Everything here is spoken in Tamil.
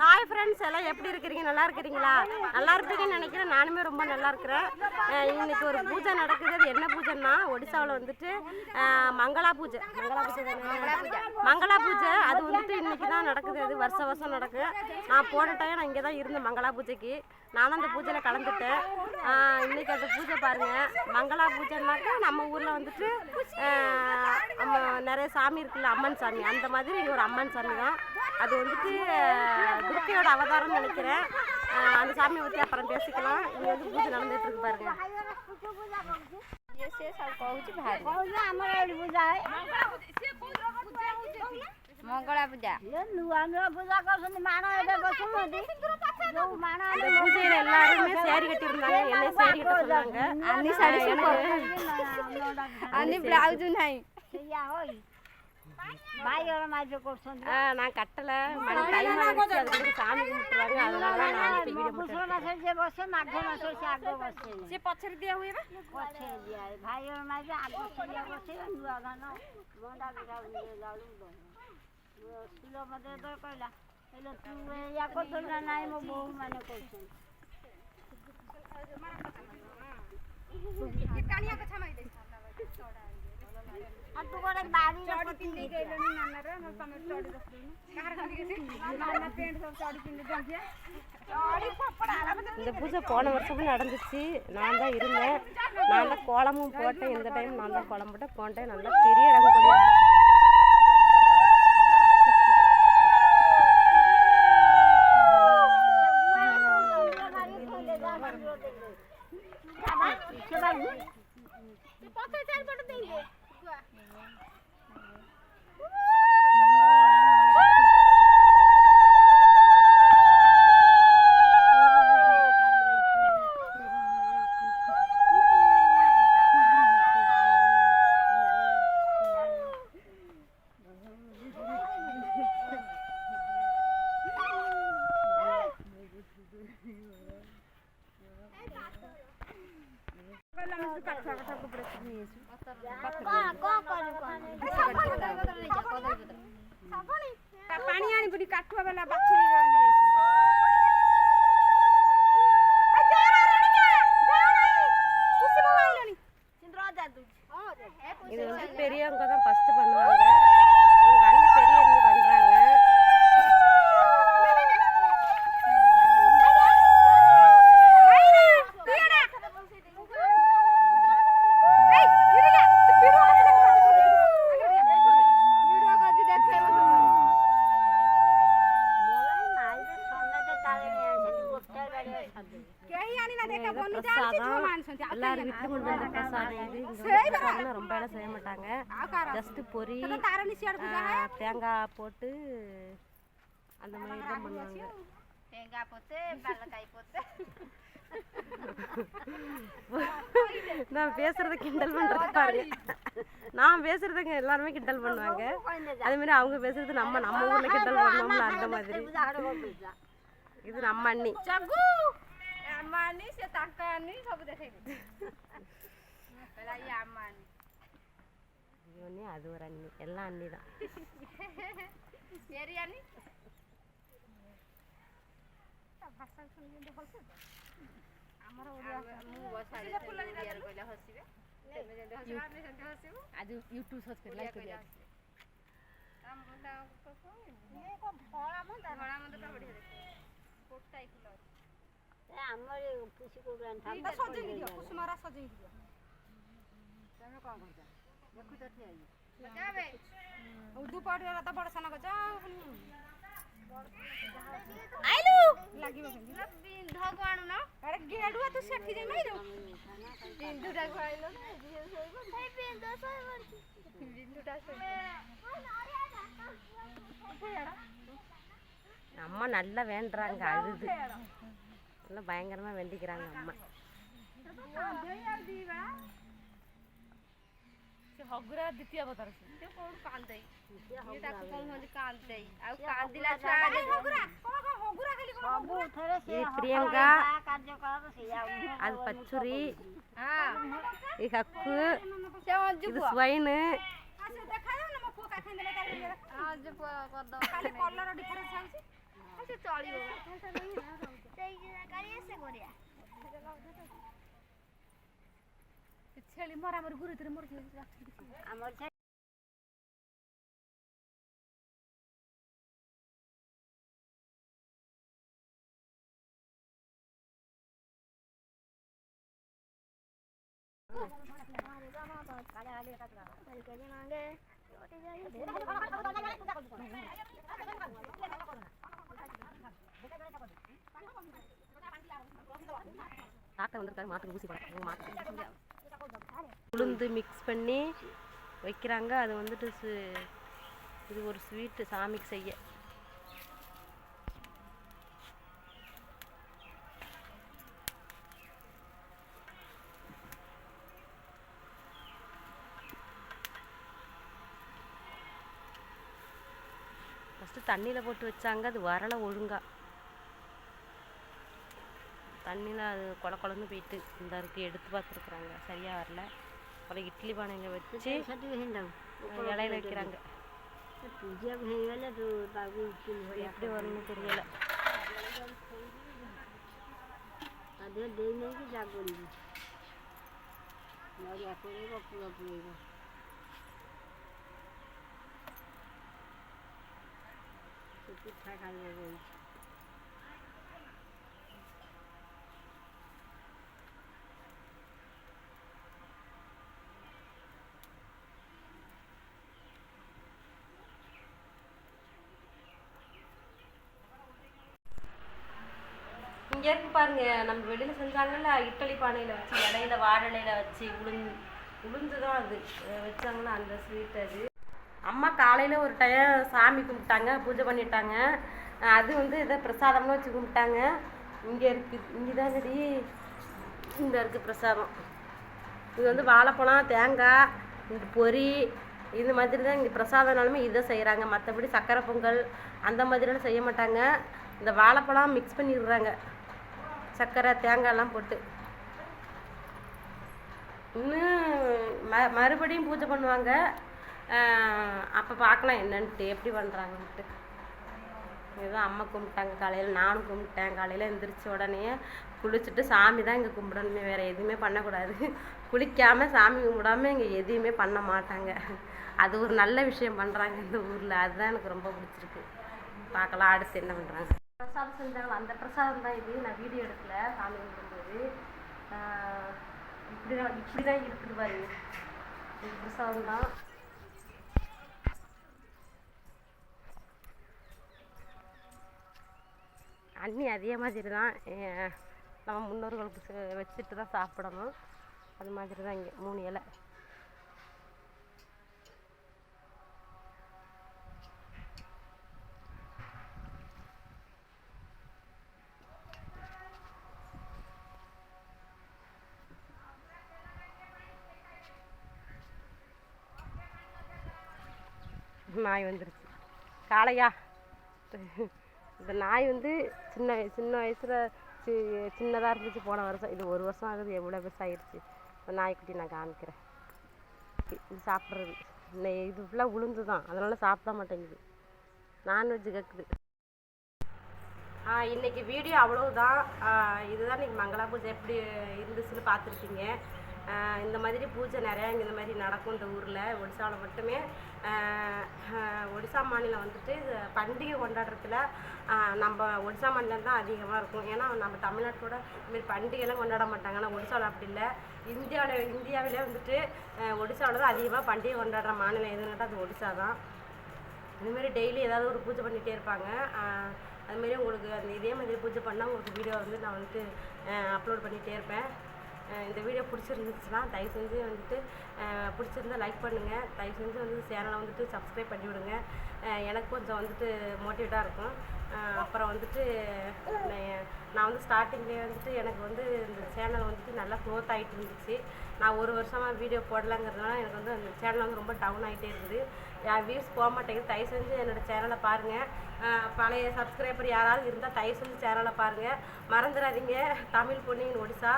ஹாய் ஃப்ரெண்ட்ஸ் எல்லாம் எப்படி இருக்கிறீங்க? நல்லா இருக்கிறீங்களா? நல்லா இருப்பீங்கன்னு நினைக்கிறேன். நானுமே ரொம்ப நல்லா இருக்கிறேன். இன்னைக்கு ஒரு பூஜை நடக்குது. அது என்ன பூஜைன்னா ஒடிசாவில் வந்துட்டு மங்களா பூஜை. மங்களா பூஜை மங்களா பூஜை. அது வந்துட்டு இன்னைக்கு தான் நடக்குது. அது வருஷம் வருஷம் நடக்கு. நான் போன டைம் நான் இங்கே தான் இருந்தேன் மங்களா பூஜைக்கு. நானும் அந்த பூஜையில் கலந்துட்டேன். இன்னைக்கு அந்த பூஜை பாருங்கள் மங்களா பூஜைனாக்கா நம்ம ஊரில் வந்துட்டு நம்ம நிறைய சாமி இருக்குல்ல அம்மன் சாமி. அந்த மாதிரி இது ஒரு அம்மன் சாமி தான். அது வந்துட்டு அஹ், துர்க்கையோட அவதாரம்னு நினைக்கிறேன் அஹ், அந்த சாமியை பற்றி அப்புறம் பேசிக்கலாம் இங்கே வந்து பூஜை நடந்துட்டு இருக்கு பாருங்க ସେ ସବୁ କହୁଛି ଭାରି କହୁଛ ଆମର ଏଠି ପୂଜା ହେ ମଙ୍ଗଳା ପୂଜା ନୂଆ ନୂଆ ପୂଜା କରୁଛନ୍ତି ମାଣ ଏବେ ବସୁଛନ୍ତି ଯୋଉ ମାଣ இந்த பூஜையில் எல்லாருமே சேரி கட்டியிருந்தாங்க என்னை சேரி கட்ட சொன்னாங்க ଆନି ଶାଢ଼ୀ ସବୁ ଆନି ବ୍ଲାଉଜ ନାହିଁ நான் கட்டலை சாமி கும்பிட்டுருவாங்க அதனால நான் இப்போ வீடு போட்டு সে পছের দিয়া হইবে ভাইয়ের মাঝে আগে চলিয়া বসে নুয়া ধান মন্ডা গাউ নিয়ে গালু স্কুল মধ্যে তো কইলা এলো তুই ইয়া করছ না নাই মো বউ মানে কইছ কানিয়া কথা মাই দেখ இந்த பூஜை போன வருஷமும் நடந்துச்சு. நான் தான் இருந்தேன். நான் தான் கோலமும் போட்டேன். இந்த டைம் நான் தான் கோலம் போட்டேன். போன டைம் நல்லா பெரிய Vai lá, mas o tá com sabe que eu nisso. ପାଣି ଆଣିବୁନି କାଠୁଆ ବାଲା ବାଛୁରୀ எல்லாரும் வீட்டுல கொண்டு வந்த பிரசாதம் இது இங்க வந்து பிரசாதம்னா ரொம்ப எல்லாம் செய்ய மாட்டாங்க. ஜஸ்ட் பொரி ஆ, தேங்காய் போட்டு அந்த மாதிரி தான் பண்ணுவாங்க. தேங்காய் போத்து பள்ளக்காய் போத்து நான் பேசுறத கிண்டல் பண்றது பாருங்க. நான் பேசுறதுங்க எல்லாருமே கிண்டல் பண்ணுவாங்க. அதே மாதிரி அவங்க பேசுறது நம்ம நம்ம ஊர்ல கிண்டல் பண்ணுவோம்ல அந்த மாதிரி. இது நம்ம அண்ணி. అమ్మ అని తక్క అని సబ్బు దేసేది అయ్యా అమ్మ అని ಇವನೇ ಅದು ಅನ್ನಿ ಎಲ್ಲ ಅನ್ನಿದ ಏರಿ ಅನ್ನಿ আজি ইউটিউব সর্চ করে লাইক করে আছে আমগুলা তো কোন এ কো ভরা মন ভরা মন তো বড় হয়ে গেছে কোটটাই খুলে আছে ଆମର ପୁଷି କୋଉଠୁ ଆଣିଥାନ୍ତି ସଜେଇକି ଦିଅ କୁସୁମରା ସଜେଇକି ଦିଅ ତମେ କ'ଣ କରୁଛ ଦେଖୁଛ ଠିଆ ହେଇକି ଧୂପଟିର ତ ବଡ଼ ସାନ ଗଛ ଆଇଲୁ ଲାଗିବ ବିନ୍ଧକୁ ଆଣୁନ ଆରେ ଗେଡୁଆ ତୁ ସେଠି ଯାଇ ମାଇଲୁ ବିନ୍ଦୁଟାକୁ ଆଇଲ ବିନ୍ଦୁଟା அம்மா நல்லா வேண்டுறாங்க அழுது நல்லா பயங்கரமா வேண்டிக்கிறாங்க அம்மா ସେ ହଗୁରା ଦ୍ୱିତୀୟ ଅବତାର ସେ ସେ କୋଉଠୁ କାନ୍ଦେଇ ଇଏ ତାକୁ କହୁଛନ୍ତି କାନ୍ଦେଇ ଆଉ କାନ୍ଦିଲା ଛୁଆ ହଗୁରା ହଗୁରା ଖାଲି ସବୁଥରେ ସେ இது பிரியங்கா ଯାହା କାର୍ଯ୍ୟକଳାପ ସେଇଆ அது பச்சுரி ହଁ இது ஹக்கு ସେ ଅଞ୍ଜୁ இது ஸ்வைனு ଦେଖାଯାଉ ନା ମୋ ପୁଅ କାଖେଇ ଦେଲେ ତାର ହଁ ଯେ ପୁଅ କରିଦବ ଖାଲି କଲର ଡିଫରେନ୍ସ ହଉଛି ଆଉ ସେ ଚଳିବ ସେଇ ଗାଡ଼ି ଆସେ କରିବା ଛେଳି ମରାମରି ଘୁରିଥିରେ ମରିଯିବ ଆମର ସେ டாக்டர் வந்திருக்காரு மாட்டுக்கு ஊசி போட மாட்டு உளுந்து மிக்ஸ் பண்ணி வைக்கிறாங்க. அது வந்துட்டு இது ஒரு ஸ்வீட்டு சாமிக்கு செய்ய. ஃபஸ்ட்டு தண்ணியில் போட்டு வச்சாங்க. அது வரலை ஒழுங்காக தண்ணியில் அது கொல கொலன்னு போயிட்டு இந்த இருக்கு எடுத்து பார்த்துருக்குறாங்க சரியாக வரல அப்புறம் இட்லி பானையில் வச்சு ସେଠି ହେଇଯାଉ இலையில வைக்கிறாங்க ପୂଜାକୁ ହେଇଗଲେ ତୁ ତାକୁ ଉଠିଲି ଭଳିଆ எப்படி வரும்னு தெரியல ତା ଦେହରେ ଦେଇ ନେଇକି ଜାଗରିବୁ ନଡ଼ିଆ ପୁରେଇବ ପୁର ପୁରେଇବ ସେ ପିଠା ଖାଇବ ବଇଛି இங்கே இருக்கு பாருங்க நம்ம வெளியில் செஞ்சாங்கல்ல இட்டலி பானையில் வச்சு இடையில வாழலையில வச்சு உளுந்து உளுந்து தான் அது வச்சாங்கன்னா அந்த ஸ்வீட் அது. அம்மா காலையில் ஒரு டைம் சாமி கும்பிட்டாங்க பூஜை பண்ணிட்டாங்க. அது வந்து இதை பிரசாதம்னு வச்சு கும்பிட்டாங்க. இங்கே இருக்கு இங்கே சரி இந்த இருக்குது பிரசாதம். இது வந்து வாழைப்பழம் தேங்காய் இந்த பொரி இது மாதிரி தான் இங்கே பிரசாதம்னாலுமே இதை செய்கிறாங்க மற்றபடி சக்கரை பொங்கல் அந்த மாதிரிலாம் செய்ய மாட்டாங்க. இந்த வாழைப்பழம் மிக்ஸ் பண்ணிடுறாங்க. சக்கரை தேங்காய்லாம் போட்டு. இன்னும் ம மறுபடியும் பூஜை பண்ணுவாங்க. அப்போ பார்க்கலாம் என்னன்ட்டு எப்படி பண்ணுறாங்கன்ட்டு ஏதோ அம்மா கும்பிட்டாங்க காலையில் நானும் கும்பிட்டேன். காலையில் எந்திரிச்ச உடனே குளிச்சுட்டு சாமி தான் இங்கே கும்பிடணுமே வேறு எதுவுமே பண்ணக்கூடாது. குளிக்காமல் சாமி கும்பிடாம இங்கே எதையுமே பண்ண மாட்டாங்க. அது ஒரு நல்ல விஷயம் பண்ணுறாங்க இந்த ஊரில். அதுதான் எனக்கு ரொம்ப பிடிச்சிருக்கு. பார்க்கலாம் அடுத்து என்ன பண்ணுறாங்க பிரசாதம் அந்த பிரசாதம் தான் இது. நான் வீடியோ எடுக்கல. சாமி கும்பிடும்போது. இப்படி தான் இப்படி தான் இருக்குது பாருங்க இது பிரசாதம் தான். அண்ணி அதே மாதிரி தான். நம்ம முன்னோர்களுக்கு வச்சுட்டு தான் சாப்பிடணும். அது மாதிரி தான் இங்கே மூணு இலை. நாய் வந்துருச்சு. காளையா? இந்த நாய் வந்து சின்ன சின்ன வயசில் சி சின்னதாக இருந்துச்சு போன வருஷம். இது ஒரு வருஷம் ஆகுது எவ்வளோ பெருசாகிடுச்சு இந்த நாய்க்குட்டி நான் காமிக்கிறேன். இது சாப்பிட்றது. இந்த இது ஃபுல்லாக உளுந்து தான் அதனால் சாப்பிட மாட்டேங்குது. நான்வெஜ் கேட்குது ஆ இன்னைக்கு வீடியோ அவ்வளவுதான். தான் இதுதான் இன்றைக்கி மங்களா பூஜை எப்படி இருந்துச்சுன்னு பார்த்துருக்கீங்க. இந்த மாதிரி பூஜை நிறையா இந்த மாதிரி நடக்கும் இந்த ஊரில் ஒடிசாவில் மட்டுமே. ஒடிசா மாநிலம் வந்துட்டு பண்டிகை கொண்டாடுறதுல நம்ம ஒடிசா மாநிலம் தான் அதிகமாக இருக்கும். ஏன்னா நம்ம தமிழ்நாட்டோட இதுமாரி பண்டிகைலாம் கொண்டாட மாட்டாங்க. ஆனால் ஒடிசாவில் அப்படி இல்லை. இந்தியாவில் இந்தியாவிலே வந்துட்டு ஒடிசாவில் தான் அதிகமாக பண்டிகை கொண்டாடுற மாநிலம் எதுன்னு அது ஒடிசா தான். இதுமாரி டெய்லி ஏதாவது ஒரு பூஜை பண்ணிகிட்டே இருப்பாங்க. அதுமாரி உங்களுக்கு அந்த இதே மாதிரி பூஜை பண்ணால் உங்களுக்கு வீடியோ வந்து நான் வந்துட்டு அப்லோட் பண்ணிகிட்டே இருப்பேன். இந்த வீடியோ பிடிச்சிருந்துச்சுன்னா தயவு செஞ்சு வந்துட்டு பிடிச்சிருந்தா லைக் பண்ணுங்கள் தயவு செஞ்சு வந்து சேனலை வந்துட்டு சப்ஸ்கிரைப் பண்ணி விடுங்க. எனக்கு கொஞ்சம் வந்துட்டு மோட்டிவேட்டாக இருக்கும். அப்புறம் வந்துட்டு நான் நான் வந்து ஸ்டார்டிங்லேயே வந்துட்டு எனக்கு வந்து இந்த சேனல் வந்துட்டு நல்லா க்ரோத் ஆகிட்டு இருந்துச்சு. நான் ஒரு வருஷமாக வீடியோ போடலங்கிறதுனால எனக்கு வந்து அந்த சேனல் வந்து ரொம்ப டவுன் ஆகிட்டே இருக்குது. என் வியூஸ் போக மாட்டேங்குது. தயவு செஞ்சு என்னோடய சேனலை பாருங்கள் பழைய சப்ஸ்கிரைபர் யாராவது இருந்தால் தயவு செஞ்சு சேனலை பாருங்கள் மறந்துடாதீங்க. தமிழ் பொன்னியின் ஒடிசா.